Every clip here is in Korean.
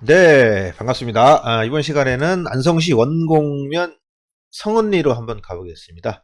네, 반갑습니다. 아, 이번 시간에는 안성시 원곡면 성은리로 한번 가보겠습니다.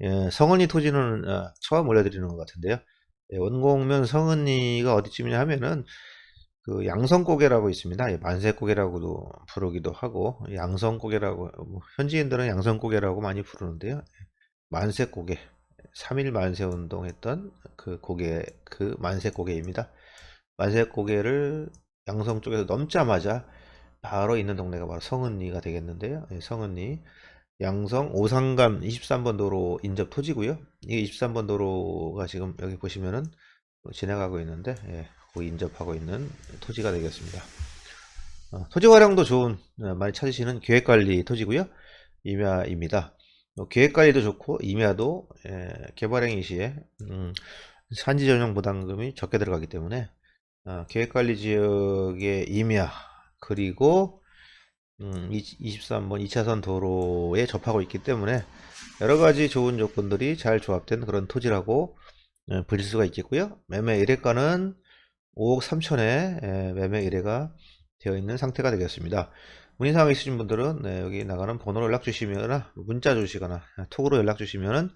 예, 성은리 토지는 어, 처음 올려드리는 것 같은데요. 예, 원곡면 성은리가 어디쯤이냐 하면은 그 양성고개라고 있습니다. 예, 만세고개라고도 부르기도 하고 양성고개라고 뭐 현지인들은 양성고개라고 많이 부르는데요. 예, 만세고개 3일 만세운동 했던 그 고개 그 만세고개입니다. 만세고개를 양성 쪽에서 넘자마자 바로 있는 동네가 바로 성은리가 되겠는데요. 예, 성은리 양성 오상간 23번 도로 인접 토지고요. 이게 23번 도로가 지금 여기 보시면은 지나가고 있는데 예, 거기 인접하고 있는 토지가 되겠습니다. 어, 토지 활용도 좋은 어, 많이 찾으시는 계획관리 토지고요. 임야입니다. 어, 계획관리도 좋고 임야도 예, 개발행위 시에 음, 산지 전용 부담금이 적게 들어가기 때문에 어, 계획관리 지역의 임야 그리고 음, 23번 2차선 도로에 접하고 있기 때문에 여러 가지 좋은 조건들이 잘 조합된 그런 토지라고 예, 불릴 수가 있겠고요. 매매 일회가는 5억 3천에 매매 일회가 되어 있는 상태가 되겠습니다. 문의사항 있으신 분들은 네, 여기 나가는 번호로 연락 주시거나 문자 주시거나 톡으로 연락 주시면은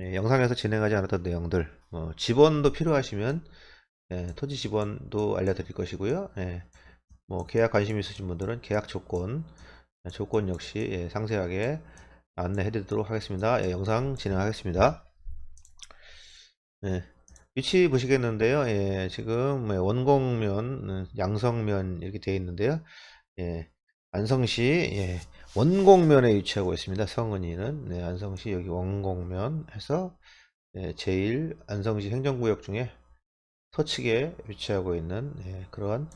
예, 영상에서 진행하지 않았던 내용들 어, 지번도 필요하시면 예, 토지 지번도 알려드릴 것이고요. 예, 뭐 계약 관심 있으신 분들은 계약 조건 조건 역시 예, 상세하게 안내해 드리도록 하겠습니다. 예, 영상 진행하겠습니다. 예, 위치 보시겠는데요. 예, 지금 예, 원곡면, 음, 양성면 이렇게 되어 있는데요. 예, 안성시 예, 원곡면에 위치하고 있습니다. 성은이는 네, 안성시 여기 원곡면 해서 예, 제일 안성시 행정구역 중에 서측에 위치하고 있는 예, 그러한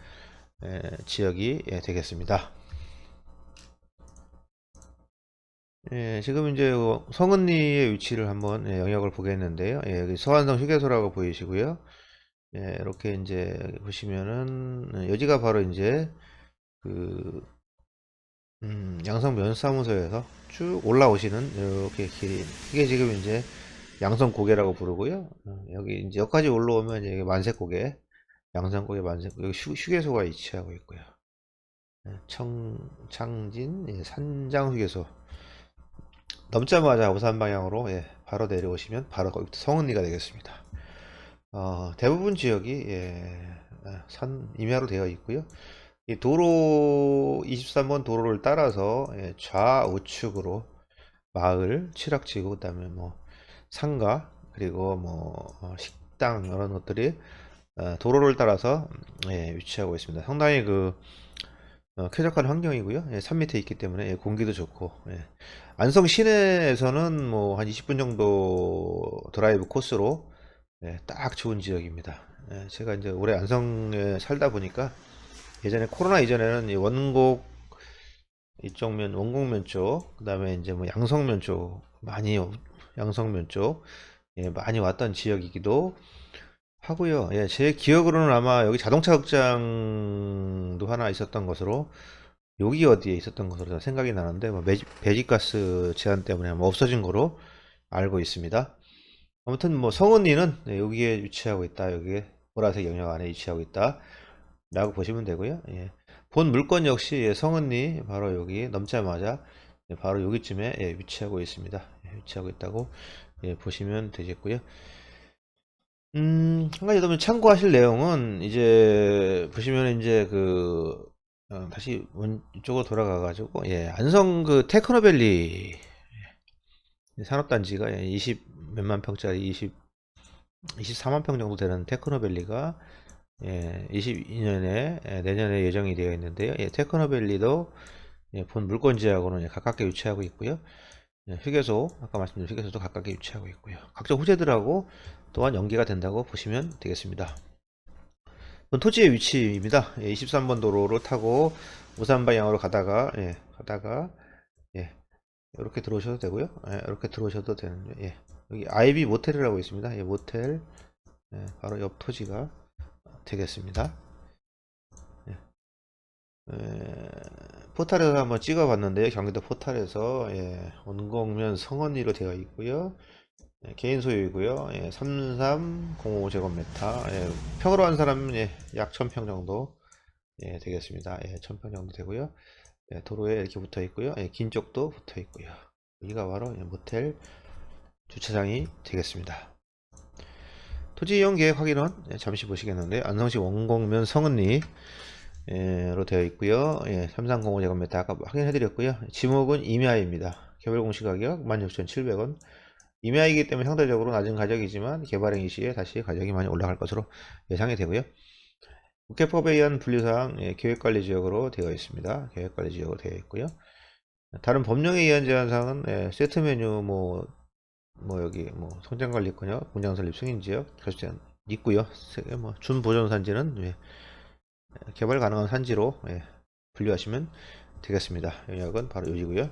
예, 지역이 예, 되겠습니다. 예, 지금 이제 어, 성은리의 위치를 한번 예, 영역을 보겠는데요. 예, 여기 서안성 휴게소라고 보이시고요. 예, 이렇게 이제 보시면은 예, 여기가 바로 이제 그 음, 양성 면 사무소에서 쭉 올라오시는 이렇게 길이 이게 지금 이제 양성 고개라고 부르고요. 어, 여기 이제 여기까지 올라오면 이제 만세 고개, 양성 고개, 만세 고개 여기 휴, 휴게소가 위치하고 있고요. 예, 청 창진 예, 산장 휴게소 넘자마자 우산 방향으로 예, 바로 내려오시면 바로 거기 성은리가 되겠습니다. 어, 대부분 지역이 예, 아, 산 임야로 되어 있고요. 이 도로 23번 도로를 따라서 예, 좌우측으로 마을, 칠학지구, 그다음에 뭐 상가 그리고 뭐 어, 식당 이런 것들이 어, 도로를 따라서 예, 위치하고 있습니다. 상당히 그 어, 쾌적한 환경이고요. 예, 산 밑에 있기 때문에 예, 공기도 좋고 예. 안성 시내에서는 뭐 한 20분 정도 드라이브 코스로 예, 딱 좋은 지역입니다. 예, 제가 이제 올해 안성에 살다 보니까 예전에 코로나 이전에는 이 원곡 이쪽 면 원곡면 쪽 그다음에 이제 뭐 양성면 쪽 많이 양성면 쪽 예, 많이 왔던 지역이기도 하고요. 예, 제 기억으로는 아마 여기 자동차 극장도 하나 있었던 것으로 여기 어디에 있었던 것으로 생각이 나는데 뭐 배기가스 제한 때문에 아마 없어진 거로 알고 있습니다. 아무튼 뭐 성은리는 네, 여기에 위치하고 있다. 여기에 보라색 영역 안에 위치하고 있다. 라고 보시면 되고요. 예. 본 물건 역시 예, 성은리 바로 여기 넘자마자 예, 바로 여기쯤에 예, 위치하고 있습니다. 예, 위치하고 있다고 예, 보시면 되겠고요. 음, 한 가지 더 참고하실 내용은 이제 보시면 이제 그 어, 다시 원 이쪽으로 돌아가 가지고 예, 안성 그 테크노밸리 예, 산업단지가 20 몇만 평짜리 20 24만 평 정도 되는 테크노밸리가 예, 22년에 내년에 예정이 되어 있는데요. 예, 테크노밸리도 예, 본 물건지하고는 예, 가깝게 위치하고 있고요. 예, 휴게소 아까 말씀드린 휴게소도 가깝게 위치하고 있고요. 각종 호재들하고 또한 연계가 된다고 보시면 되겠습니다. 토지의 위치입니다. 예, 23번 도로를 타고 우산 방향으로 가다가 예, 가다가 예, 이렇게 들어오셔도 되고요. 예, 이렇게 들어오셔도 되는데 예, 여기 아이비 모텔이라고 있습니다. 예, 모텔 예, 바로 옆 토지가 되겠습니다. 예. 에, 포탈에서 한번 찍어 봤는데요. 경기도 포탈에서 예, 원곡면 성원리로 되어 있고요. 예, 개인 소유이고요. 예, 3305제곱미터. 예, 평으로 한 사람은 예, 약 1000평 정도 예, 되겠습니다. 예, 1000평 정도 되고요. 예, 도로에 이렇게 붙어 있고요. 예, 긴 쪽도 붙어 있고요. 여기가 바로 예, 모텔 주차장이 되겠습니다. 토지 이용 계획 확인은 예, 잠시 보시겠는데 안성시 원곡면 성은리 예, 로 되어 있고요. 예, 3305 제곱미터 아까 확인해 드렸고요. 지목은 임야입니다. 개발 공시 가격 16,700원. 임야이기 때문에 상대적으로 낮은 가격이지만 개발행위 시에 다시 가격이 많이 올라갈 것으로 예상이 되고요. 국회법에 의한 분류사항 예, 계획관리지역으로 되어 있습니다. 계획관리지역으로 되어 있고요. 다른 법령에 의한 제한사항은 예, 세트 메뉴 뭐, 뭐 여기 뭐 성장관리권역, 공장설립 승인지역 결정 있고요. 세- 뭐 준보존산지는 예, 개발 가능한 산지로 예, 분류하시면 되겠습니다. 영역은 바로 여기고요.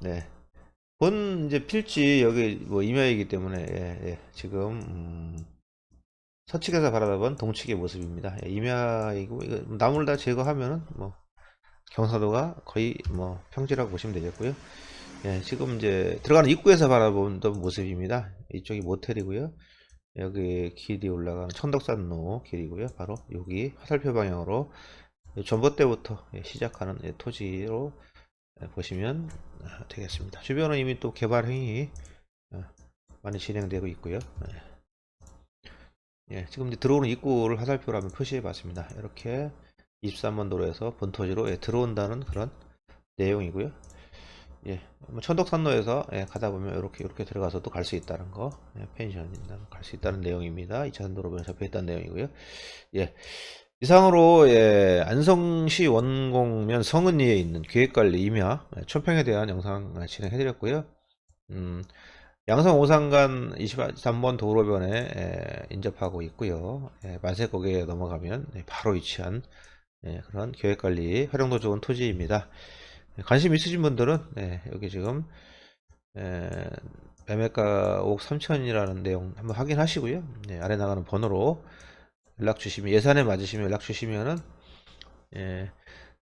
네. 본 이제 필지 여기 뭐 임야이기 때문에 예, 예, 지금 음, 서측에서 바라다본 동측의 모습입니다. 예, 임야이고 이거 나무를 다 제거하면은 뭐 경사도가 거의 뭐 평지라고 보시면 되겠고요. 예, 지금 이제 들어가는 입구에서 바라보는 모습입니다. 이쪽이 모텔이고요. 여기 길이 올라가는 천덕산로 길이고요. 바로 여기 화살표 방향으로 전봇대부터 예, 시작하는 예, 토지로 예, 보시면 아, 되겠습니다. 주변은 이미 또 개발 행위 어, 많이 진행되고 있고요. 예. 예, 지금 이제 들어오는 입구를 화살표로 한번 표시해 봤습니다. 이렇게 23번 도로에서 본토지로 예, 들어온다는 그런 내용이고요. 예, 뭐 천덕산로에서 예, 가다 보면 이렇게 이렇게 들어가서도 갈수 있다는 거, 예, 펜션이나 갈수 있다는 내용입니다. 2차선 도로변에 잡혀 있다는 내용이고요. 예, 이상으로 예, 안성시 원곡면 성은리에 있는 계획관리 임야 예, 천평에 대한 영상 예, 진행해드렸고요. 음, 양성 오산간 23번 도로변에 예, 인접하고 있고요. 예, 만세고개에 넘어가면 예, 바로 위치한 예, 그런 계획관리 활용도 좋은 토지입니다. 예, 관심 있으신 분들은 예, 여기 지금 예, 매매가 5억 3천이라는 내용 한번 확인하시고요. 예, 아래 나가는 번호로 연락 주시면 예산에 맞으시면 연락 주시면은 예,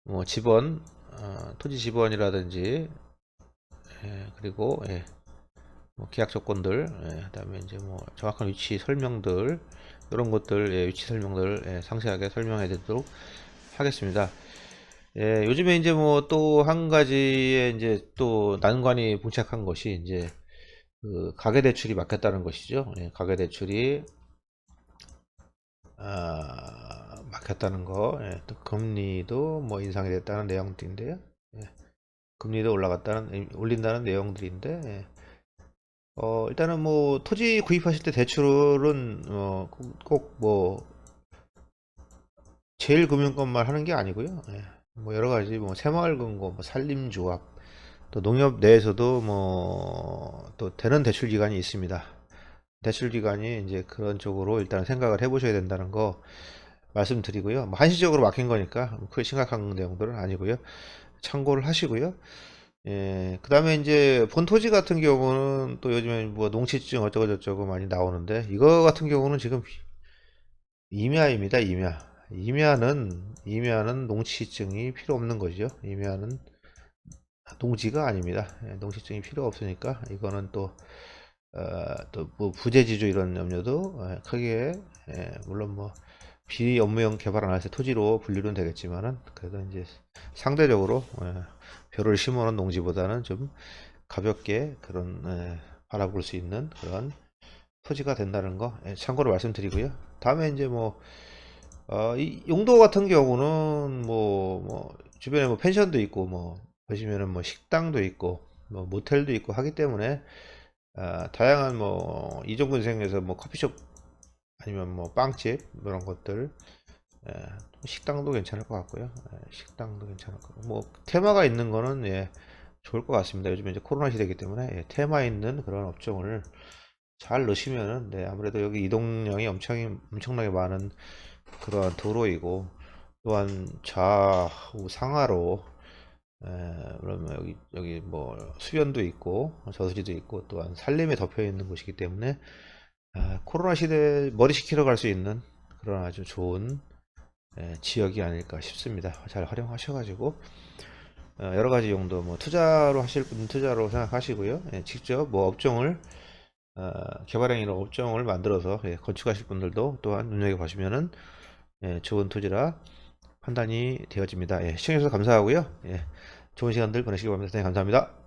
뭐 지번 어, 토지 지번이라든지 예, 그리고 예, 뭐 계약 조건들 예, 그다음에 이제 뭐 정확한 위치 설명들 이런 것들 예, 위치 설명들 예, 상세하게 설명해 드리도록 하겠습니다. 예, 요즘에 이제 뭐 또 한 가지의 이제 또 난관이 봉착한 것이 이제 그 가계 대출이 막혔다는 것이죠. 예, 가계 대출이 아, 막혔다는 거, 예, 또 금리도 뭐 인상이 됐다는 내용들인데요. 예, 금리도 올라갔다는 올린다는 내용들인데 예. 어, 일단은 뭐 토지 구입하실 때 대출은 어, 꼭뭐 제일 금융권만 하는 게 아니고요. 예. 뭐 여러 가지 뭐 새마을금고, 뭐 산림조합, 또 농협 내에서도 뭐 또 되는 대출 기관이 있습니다. 대출 기관이 이제 그런 쪽으로 일단 생각을 해보셔야 된다는 거 말씀드리고요. 뭐 한시적으로 막힌 거니까 크게 심각한 내용들은 아니고요. 참고를 하시고요. 예, 그 다음에 이제 본토지 같은 경우는 또 요즘에 뭐 농지증 어쩌고 저쩌고 많이 나오는데 이거 같은 경우는 지금 임야입니다. 임야. 임야는 임야는 농지증이 필요 없는 거죠. 임야는 농지가 아닙니다. 예, 농지증이 필요 없으니까 이거는 또 어, 부재지주 이런 염려도 예, 크게 예, 물론 뭐 비업무용 개발 안 해서 토지로 분류는 되겠지만은 그래도 이제 상대적으로 예, 벼를 심어놓은 농지보다는 좀 가볍게 그런 예, 바라볼 수 있는 그런 토지가 된다는 거 예, 참고로 말씀드리고요. 다음에 이제 뭐 어, 이 용도 같은 경우는 뭐, 뭐 주변에 뭐 펜션도 있고 뭐 보시면은 뭐 식당도 있고 뭐 모텔도 있고 하기 때문에 아, 다양한 뭐 이종근생에서 뭐 커피숍 아니면 뭐 빵집 이런 것들 예, 식당도 괜찮을 것 같고요. 예, 식당도 괜찮을 것 같고 뭐 테마가 있는 거는 예, 좋을 것 같습니다. 요즘에 이제 코로나 시대이기 때문에 예, 테마 있는 그런 업종을 잘 넣으시면은 네, 아무래도 여기 이동량이 엄청 엄청나게 많은 그러한 도로이고 또한 좌우 상하로 에, 그러면 여기 여기 뭐 수변도 있고 저수지도 있고 또한 산림에 덮여 있는 곳이기 때문에 아, 코로나 시대에 머리 식히러 갈 수 있는 그런 아주 좋은 에, 지역이 아닐까 싶습니다. 잘 활용하셔가지고 어, 여러 가지 용도 뭐 투자로 하실 분 투자로 생각하시고요. 예, 직접 뭐 업종을 어, 개발형이나 업종을 만들어서 예, 건축하실 분들도 또한 눈여겨보시면은 예, 좋은 토지라 판단이 되어집니다. 예, 시청해주셔서 감사하고요. 예, 좋은 시간들 보내시기 바랍니다. 네, 감사합니다.